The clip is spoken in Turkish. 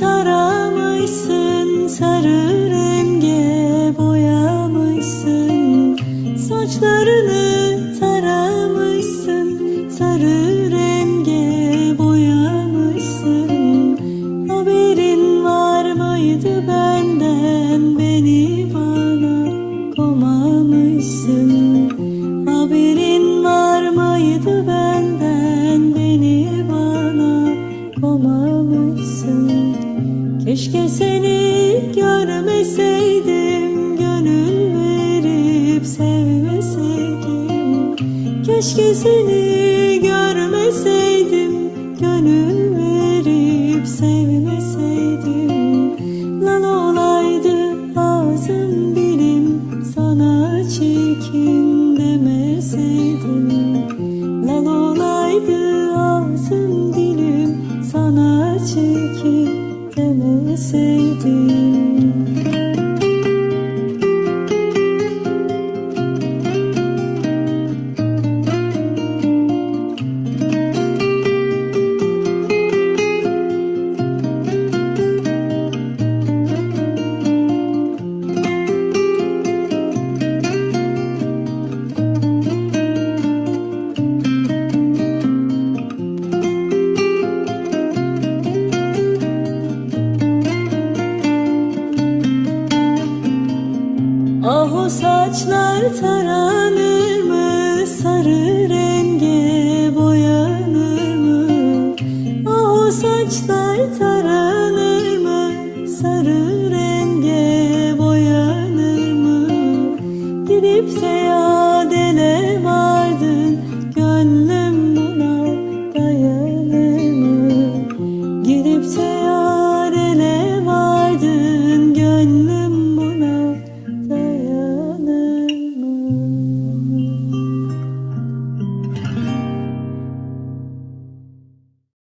taramışsın sarı renge boyamışsın. Saçlarını taramışsın sarı renge boyamışsın. Haberin var mıydı benden görmüşsün Keşke seni görmeseydim Gönül verip sevmeseydim. Keşke seni görmeseydim Gönül verip sevmeseydim. Lan olaydı ağzım dilim Sana çirkin. Ah saçlar taranır mı? Sarı renge boyanır mı? Ah saçlar taranır mı? Sarı renge boyanır mı? Gidip de